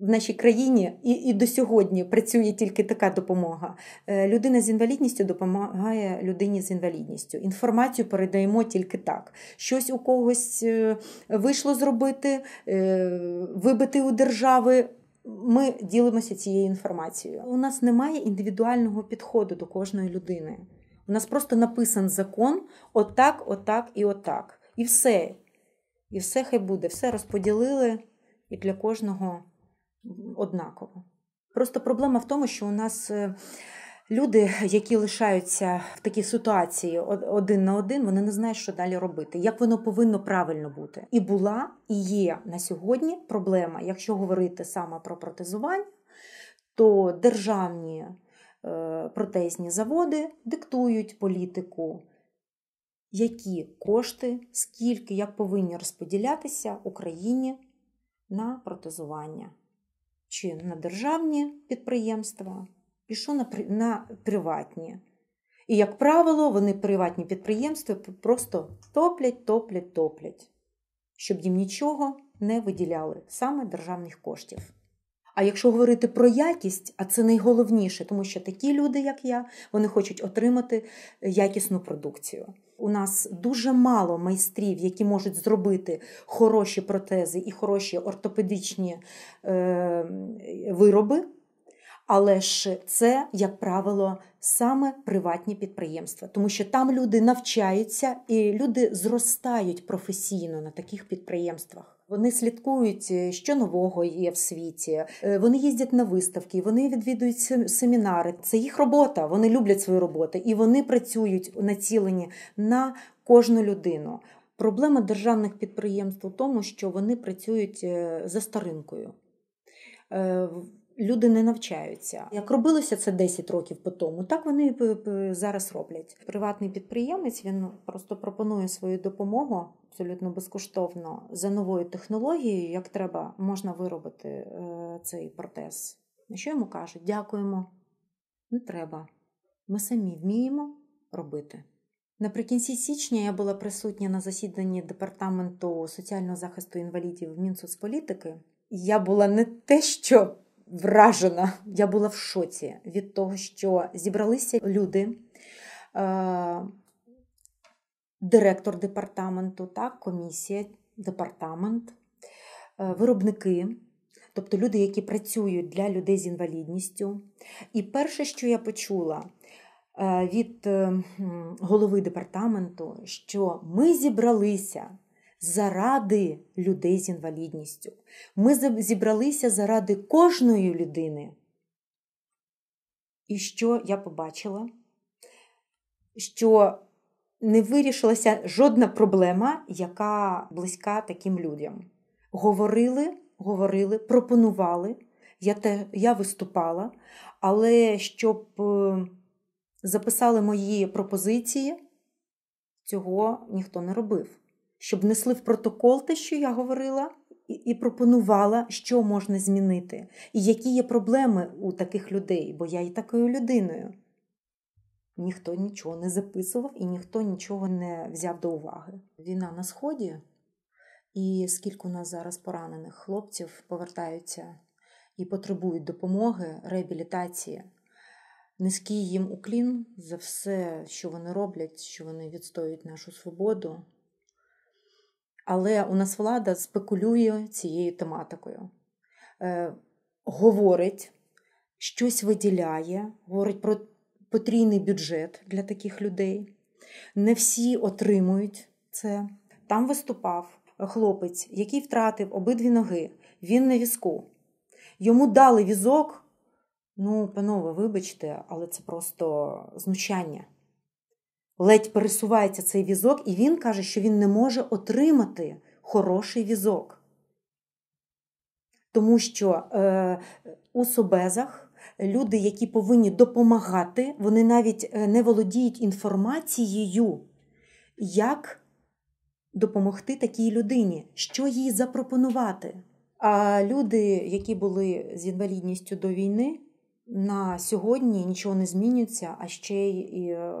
в нашій країні і і до сьогодні працює тільки така допомога. Е, людина з інвалідністю допомагає людині з інвалідністю. Інформацію передаємо тільки так. Щось у когось е, вийшло зробити, е, вибити у держави. Ми ділимося цією інформацією. У нас немає індивідуального підходу до кожної людини. У нас просто написан закон: отак, отак і отак. І все. І все хай буде. Все розподілили і для кожного однаково. Просто проблема в тому, що у нас е, люди, які лишаються в такій ситуації один на один, вони не знають, що далі робити, як воно повинно правильно бути. І була, і є на сьогодні проблема, якщо говорити саме про протезування, то державні е, протезні заводи диктують політику. Які кошти, скільки, як повинні розподілятися Україні на протезування? Чи на державні підприємства, і що на, на приватні. І, як правило, вони приватні підприємства просто топлять, топлять, топлять, щоб їм нічого не виділяли, саме державних коштів. А якщо говорити про якість, а це найголовніше, тому що такі люди, як я, вони хочуть отримати якісну продукцію. У нас дуже мало майстрів, які можуть зробити хороші протези і хороші ортопедичні е, вироби. Але ж це, як правило, саме приватні підприємства, тому що там люди навчаються і люди зростають професійно на таких підприємствах. Вони слідкують, е, що нового є в світі. Е, вони їздять на виставки, вони відвідують семінари. Це їх робота. Вони люблять свою роботу і вони працюють націлені на кожну людину. Проблема державних підприємств у тому, що вони працюють е, за старинкою люди не навчаються. Як робилося це 10 років по тому, так вони зараз роблять. Приватний підприємець він просто пропонує свою допомогу абсолютно безкоштовно за новою технологією, як треба можна виробити е, цей протез. На що йому кажуть? Дякуємо, не треба. Ми самі вміємо робити. Наприкінці січня я була присутня на засіданні департаменту соціального захисту інвалідів Мінсоцполітики. Я була не те, що вражена. Я була в шоці від того, що зібралися люди, е, директор департаменту, так, комісія, департамент, е, виробники. Тобто люди, які працюють для людей з інвалідністю. І перше, що я почула е, від голови департаменту, що ми зібралися заради людей з інвалідністю. Ми зібралися заради кожної людини. І що я побачила? Що не вирішилася жодна проблема, яка близька таким людям. Говорили, говорили, пропонували, я те, я виступала, але щоб е, записали мої пропозиції, цього ніхто не робив щоб внесли в протокол те, що я говорила, і пропонувала, що можна змінити, і які є проблеми у таких людей, бо я і такою людиною. Ніхто нічого не записував і ніхто нічого не взяв до уваги. Війна на Сході, і скільки у нас зараз поранених хлопців повертаються і потребують допомоги, реабілітації. Низький їм уклін за все, що вони роблять, що вони відстоюють нашу свободу. Але у нас влада спекулює цією тематикою, Е, говорить, щось виділяє, говорить про потрійний бюджет для таких людей. Не всі отримують це. Там виступав хлопець, який втратив обидві ноги, він на візку. Йому дали візок. Ну, панове, вибачте, але це просто знущання ледь пересувається цей візок, і він каже, що він не може отримати хороший візок. Тому що е, у собезах люди, які повинні допомагати, вони навіть е, не володіють інформацією, як допомогти такій людині, що їй запропонувати. А люди, які були з інвалідністю до війни, на сьогодні нічого не змінюється, а ще й е,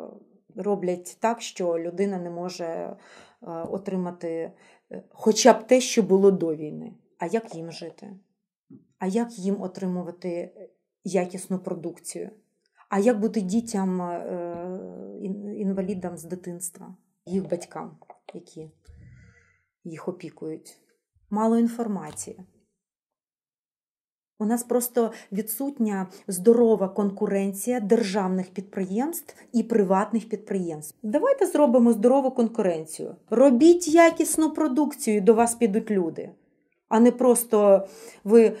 роблять так, що людина не може е, отримати е, хоча б те, що було до війни. А як їм жити? А як їм отримувати якісну продукцію? А як бути дітям е, інвалідам з дитинства, їх батькам, які їх опікують? Мало інформації. У нас просто відсутня здорова конкуренція державних підприємств і приватних підприємств. Давайте зробимо здорову конкуренцію. Робіть якісну продукцію, до вас підуть люди. А не просто ви е,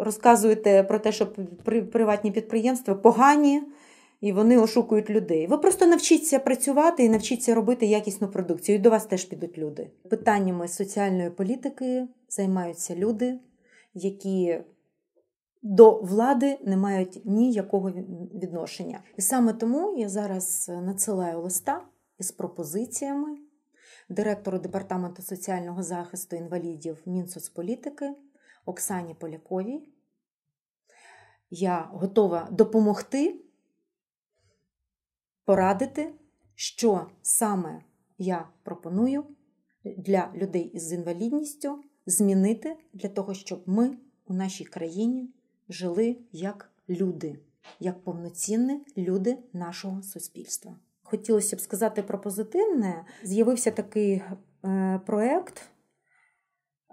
розказуєте про те, що приватні підприємства погані і вони ошукують людей. Ви просто навчіться працювати і навчіться робити якісну продукцію. І до вас теж підуть люди. Питаннями соціальної політики займаються люди, які до влади не мають ніякого відношення. І саме тому я зараз надсилаю листа із пропозиціями директору Департаменту соціального захисту інвалідів Мінсоцполітики Оксані Поляковій. Я готова допомогти, порадити, що саме я пропоную для людей із інвалідністю змінити для того, щоб ми у нашій країні жили як люди, як повноцінні люди нашого суспільства. Хотілося б сказати про позитивне. З'явився такий е, проєкт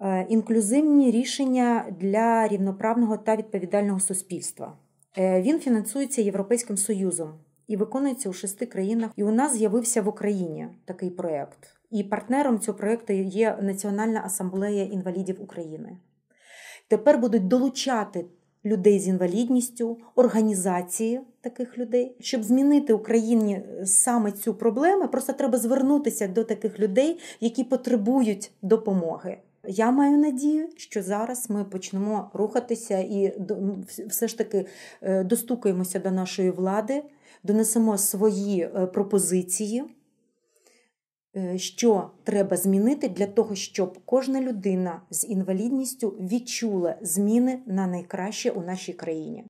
е, інклюзивні рішення для рівноправного та відповідального суспільства. Е, він фінансується Європейським Союзом і виконується у шести країнах. І у нас з'явився в Україні такий проєкт. І партнером цього проєкту є Національна асамблея інвалідів України. Тепер будуть долучати людей з інвалідністю, організації таких людей. Щоб змінити Україні е, саме цю проблему, просто треба звернутися до таких людей, які потребують допомоги. Я маю надію, що зараз ми почнемо рухатися і все ж таки е, достукаємося до нашої влади, донесемо свої е, пропозиції. Е, що треба змінити для того, щоб кожна людина з інвалідністю відчула зміни на найкраще у нашій країні.